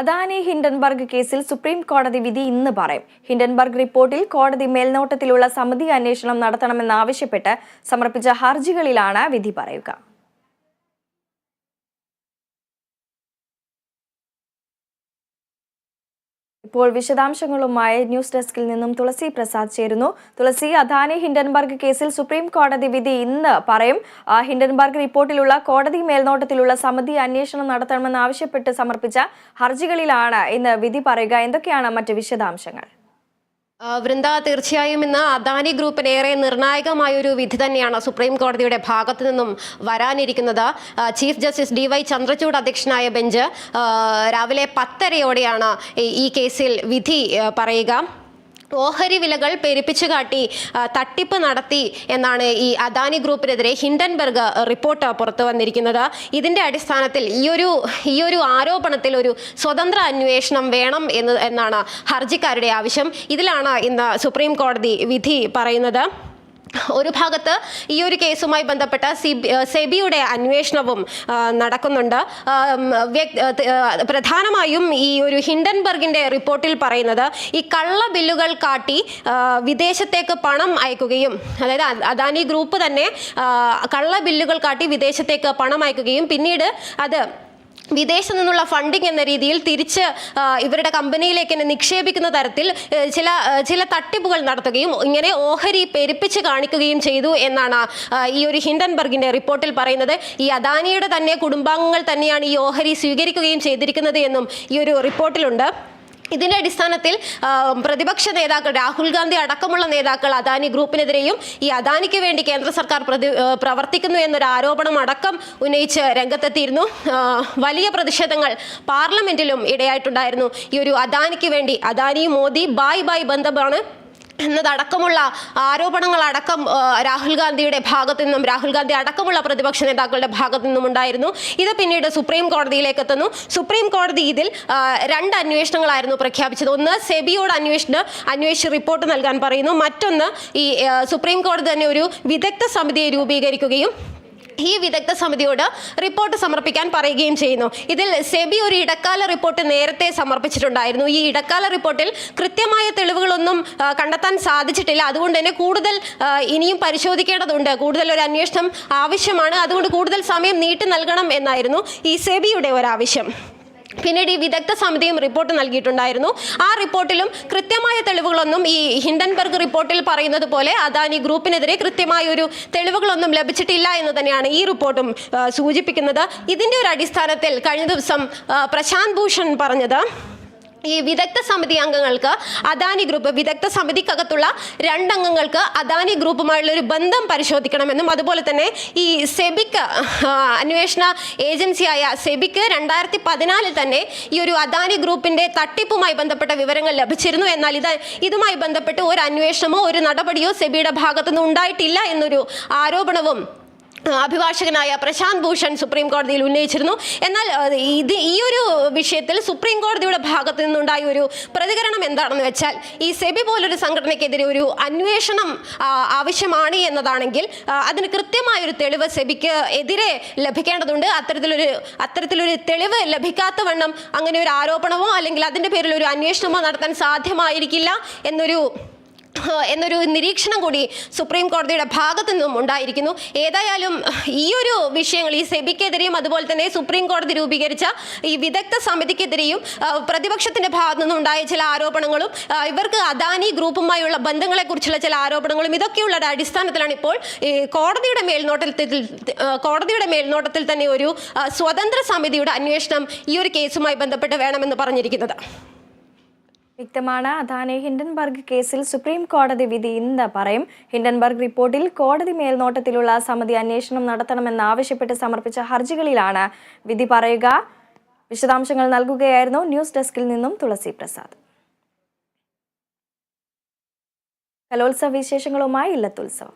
Adani Hindenburg കേസിൽ supreme കോടതി വിധി ഇന്ന് പറയും. ഹിൻഡൻബർഗ് റിപ്പോർട്ടിൽ കോടതി മേൽനോട്ടത്തിലുള്ള സമിതി അന്വേഷണം നടത്തണമെന്നാവശ്യപ്പെട്ട് സമർപ്പിച്ച ഹർജികളിലാണ് വിധി പറയുക. ഇപ്പോൾ വിശദാംശങ്ങളുമായി ന്യൂസ് ഡെസ്കിൽ നിന്നും തുളസി പ്രസാദ് ചേരുന്നു. തുളസി അദാനി ഹിൻഡൻബർഗ് കേസിൽ സുപ്രീം കോടതി വിധി ഇന്ന് പറയും. ഹിൻഡൻബർഗ് റിപ്പോർട്ടിലുള്ള കോടതി മേൽനോട്ടത്തിലുള്ള സമിതി അന്വേഷണം നടത്തണമെന്ന് ആവശ്യപ്പെട്ട് സമർപ്പിച്ച ഹർജികളിലാണ് ഇന്ന് വിധി പറയുക. എന്തൊക്കെയാണ് മറ്റ് വിശദാംശങ്ങൾ? വൃന്ദ തീർച്ചയായും ഇന്ന് അദാനി ഗ്രൂപ്പിന് ഏറെ നിർണായകമായ ഒരു വിധി തന്നെയാണ് സുപ്രീം കോടതിയുടെ ഭാഗത്തു നിന്നും വരാനിരിക്കുന്നത്. Chief justice D Y Chandrachud അധ്യക്ഷനായ ബെഞ്ച് രാവിലെ പത്തരയോടെയാണ് ഈ കേസിൽ വിധി പറയുക. ഓഹരി വിലകൾ പെരുപ്പിച്ചു കാട്ടി തട്ടിപ്പ് നടത്തി എന്നാണ് ഈ അദാനി ഗ്രൂപ്പിനെതിരെ ഹിൻഡൻബർഗ് റിപ്പോർട്ട് പുറത്തു വന്നിരിക്കുന്നത്. ഇതിന്റെ അടിസ്ഥാനത്തിൽ ഈ ഒരു ഈ ഒരു ആരോപണത്തിൽ ഒരു സ്വതന്ത്ര അന്വേഷണം വേണം എന്ന് എന്നാണ് ഹർജിക്കാരുടെ ആവശ്യം. ഇതിലാണ് ഇന്ന് സുപ്രീം കോടതി വിധി പറയുന്നത്. ഒരു ഭാഗത്ത് ഈ ഒരു കേസുമായി ബന്ധപ്പെട്ട സിബി സെബിയുടെ അന്വേഷണവും നടക്കുന്നുണ്ട്. പ്രധാനമായും ഈ ഒരു ഹിൻഡൻബർഗിന്റെ റിപ്പോർട്ടിൽ പറയുന്നത് ഈ കള്ള ബില്ലുകൾ കാട്ടി വിദേശത്തേക്ക് പണം അയക്കുകയും അതായത് അദാനി ഗ്രൂപ്പ് തന്നെ കള്ള ബില്ലുകൾ കാട്ടി വിദേശത്തേക്ക് പണം അയക്കുകയും പിന്നീട് അത് വിദേശത്ത് നിന്നുള്ള ഫണ്ടിങ് എന്ന രീതിയിൽ തിരിച്ച് ഇവരുടെ കമ്പനിയിലേക്ക് തന്നെ നിക്ഷേപിക്കുന്ന തരത്തിൽ ചില ചില തട്ടിപ്പുകൾ നടത്തുകയും ഇങ്ങനെ ഓഹരി പെരുപ്പിച്ച് കാണിക്കുകയും ചെയ്തു എന്നാണ് ഈ ഒരു ഹിൻഡൻബർഗിന്റെ റിപ്പോർട്ടിൽ പറയുന്നത്. ഈ അദാനിയുടെ തന്നെ കുടുംബാംഗങ്ങൾ തന്നെയാണ് ഈ ഓഹരി സ്വീകരിക്കുകയും ചെയ്തിരിക്കുന്നത് എന്നും ഈ ഒരു റിപ്പോർട്ടിലുണ്ട്. ഇതിന്റെ അടിസ്ഥാനത്തിൽ പ്രതിപക്ഷ നേതാക്കൾ രാഹുൽ ഗാന്ധി അടക്കമുള്ള നേതാക്കൾ അദാനി ഗ്രൂപ്പിനെതിരെയും ഈ അദാനിക്ക് വേണ്ടി കേന്ദ്ര സർക്കാർ പ്രവർത്തിക്കുന്നു എന്നൊരു ആരോപണം അടക്കം ഉന്നയിച്ച് രംഗത്തെത്തിയിരുന്നു. വലിയ പ്രതിഷേധങ്ങൾ പാർലമെന്റിലും ഇടയായിട്ടുണ്ടായിരുന്നു. ഈ ഒരു അദാനിക്ക് വേണ്ടി അദാനിയും മോദി ബായ് ബായ് ബന്ധമാണ് എന്നതടക്കമുള്ള ആരോപണങ്ങളടക്കം രാഹുൽ ഗാന്ധിയുടെ ഭാഗത്തു നിന്നും രാഹുൽ ഗാന്ധി അടക്കമുള്ള പ്രതിപക്ഷ നേതാക്കളുടെ ഭാഗത്തു നിന്നും ഉണ്ടായിരുന്നു. ഇത് പിന്നീട് സുപ്രീം കോടതിയിലേക്ക് എത്തുന്നു. സുപ്രീം കോടതി ഇതിൽ രണ്ട് അന്വേഷണങ്ങളായിരുന്നു പ്രഖ്യാപിച്ചത്. ഒന്ന് സെബിയോട് അന്വേഷണം അന്വേഷിച്ച് റിപ്പോർട്ട് നൽകാൻ പറയുന്നു. മറ്റൊന്ന് ഈ സുപ്രീം കോടതി തന്നെ ഒരു വിദഗ്ധ സമിതിയെ രൂപീകരിക്കുകയും ഈ വിദഗ്ധ സമിതിയോട് റിപ്പോർട്ട് സമർപ്പിക്കാൻ പറയുകയും ചെയ്യുന്നു. ഇതിൽ സെബി ഒരു ഇടക്കാല റിപ്പോർട്ട് നേരത്തെ സമർപ്പിച്ചിട്ടുണ്ടായിരുന്നു. ഈ ഇടക്കാല റിപ്പോർട്ടിൽ കൃത്യമായ തെളിവുകളൊന്നും കണ്ടെത്താൻ സാധിച്ചിട്ടില്ല. അതുകൊണ്ട് തന്നെ കൂടുതൽ ഇനിയും പരിശോധിക്കേണ്ടതുണ്ട്. കൂടുതൽ ഒരു അന്വേഷണം ആവശ്യമാണ്. അതുകൊണ്ട് കൂടുതൽ സമയം നീട്ടി നൽകണം എന്നായിരുന്നു ഈ സെബിയുടെ ഒരാവശ്യം. പിന്നീട് ഈ വിദഗ്ധ സമിതിയും റിപ്പോർട്ട് നൽകിയിട്ടുണ്ടായിരുന്നു. ആ റിപ്പോർട്ടിലും കൃത്യമായ തെളിവുകളൊന്നും ഈ ഹിൻഡൻബർഗ് റിപ്പോർട്ടിൽ പറയുന്നത് പോലെ അദാനി ഗ്രൂപ്പിനെതിരെ കൃത്യമായ ഒരു തെളിവുകളൊന്നും ലഭിച്ചിട്ടില്ല എന്ന് തന്നെയാണ് ഈ റിപ്പോർട്ടും സൂചിപ്പിക്കുന്നത്. ഇതിന്റെ ഒരു അടിസ്ഥാനത്തിൽ കഴിഞ്ഞ ദിവസം പ്രശാന്ത് ഭൂഷൺ പറഞ്ഞത് ഈ വിദഗ്ധ സമിതി അംഗങ്ങൾക്ക് അദാനി ഗ്രൂപ്പ് വിദഗ്ധ സമിതിക്കകത്തുള്ള രണ്ടംഗങ്ങൾക്ക് അദാനി ഗ്രൂപ്പുമായുള്ള ഒരു ബന്ധം പരിശോധിക്കണമെന്നും അതുപോലെ തന്നെ ഈ സെബിക്ക് അന്വേഷണ ഏജൻസിയായ സെബിക്ക് രണ്ടായിരത്തി പതിനാലിൽ തന്നെ ഈ ഒരു അദാനി ഗ്രൂപ്പിന്റെ തട്ടിപ്പുമായി ബന്ധപ്പെട്ട വിവരങ്ങൾ ലഭിച്ചിരുന്നു. എന്നാൽ ഇത് ഇതുമായി ബന്ധപ്പെട്ട് ഒരു അന്വേഷണമോ ഒരു നടപടിയോ സെബിയുടെ ഭാഗത്തുനിന്ന് ഉണ്ടായിട്ടില്ല എന്നൊരു ആരോപണവും അഭിഭാഷകനായ പ്രശാന്ത് ഭൂഷൺ സുപ്രീം കോടതിയിൽ ഉന്നയിച്ചിരുന്നു. എന്നാൽ ഇത് ഈ ഒരു വിഷയത്തിൽ സുപ്രീം കോടതിയുടെ ഭാഗത്ത് നിന്നുണ്ടായ ഒരു പ്രതികരണം എന്താണെന്ന് വെച്ചാൽ ഈ സെബി പോലൊരു സംഘടനയ്ക്കെതിരെ ഒരു അന്വേഷണം ആവശ്യമാണ് എന്നതാണെങ്കിൽ അതിന് കൃത്യമായൊരു തെളിവ് സെബിക്ക് എതിരെ ലഭിക്കേണ്ടതുണ്ട്. അത്തരത്തിലൊരു അത്തരത്തിലൊരു തെളിവ് ലഭിക്കാത്ത വണ്ണം അങ്ങനെ ഒരു ആരോപണമോ അല്ലെങ്കിൽ അതിന്റെ പേരിൽ ഒരു അന്വേഷണമോ നടത്താൻ സാധ്യമായിരിക്കില്ല എന്നൊരു എന്നൊരു നിരീക്ഷണം കൂടി സുപ്രീം കോടതിയുടെ ഭാഗത്തു നിന്നും ഉണ്ടായിരിക്കുന്നു. ഏതായാലും ഈ ഒരു വിഷയങ്ങൾ ഈ സെബിക്കെതിരെയും അതുപോലെ തന്നെ സുപ്രീം കോടതി രൂപീകരിച്ച ഈ വിദഗ്ധ സമിതിക്കെതിരെയും പ്രതിപക്ഷത്തിന്റെ ഭാഗത്തു നിന്നും ഉണ്ടായ ചില ആരോപണങ്ങളും ഇവർക്ക് അദാനി ഗ്രൂപ്പുമായുള്ള ബന്ധങ്ങളെക്കുറിച്ചുള്ള ചില ആരോപണങ്ങളും ഇതൊക്കെയുള്ള അടിസ്ഥാനത്തിലാണ് ഇപ്പോൾ കോടതിയുടെ മേൽനോട്ടത്തിൽ കോടതിയുടെ മേൽനോട്ടത്തിൽ തന്നെ ഒരു സ്വതന്ത്ര സമിതിയുടെ അന്വേഷണം ഈ ഒരു കേസുമായി ബന്ധപ്പെട്ട് വേണമെന്ന് പറഞ്ഞിരിക്കുന്നത്. വ്യക്തമാണ്. അതാനെ ഹിൻഡൻബർഗ് കേസിൽ സുപ്രീം കോടതി വിധി ഇന്ന് പറയും. ഹിൻഡൻബർഗ് റിപ്പോർട്ടിൽ കോടതി മേൽനോട്ടത്തിലുള്ള സമിതി അന്വേഷണം നടത്തണമെന്നാവശ്യപ്പെട്ട് സമർപ്പിച്ച ഹർജികളിലാണ് വിധി പറയുക. വിശദാംശങ്ങൾ നൽകുകയായിരുന്നു ന്യൂസ് ഡെസ്കിൽ നിന്നും തുളസി പ്രസാദ് കലോത്സവ വിശേഷങ്ങളുമായി ഇല്ലത്തുത്സവം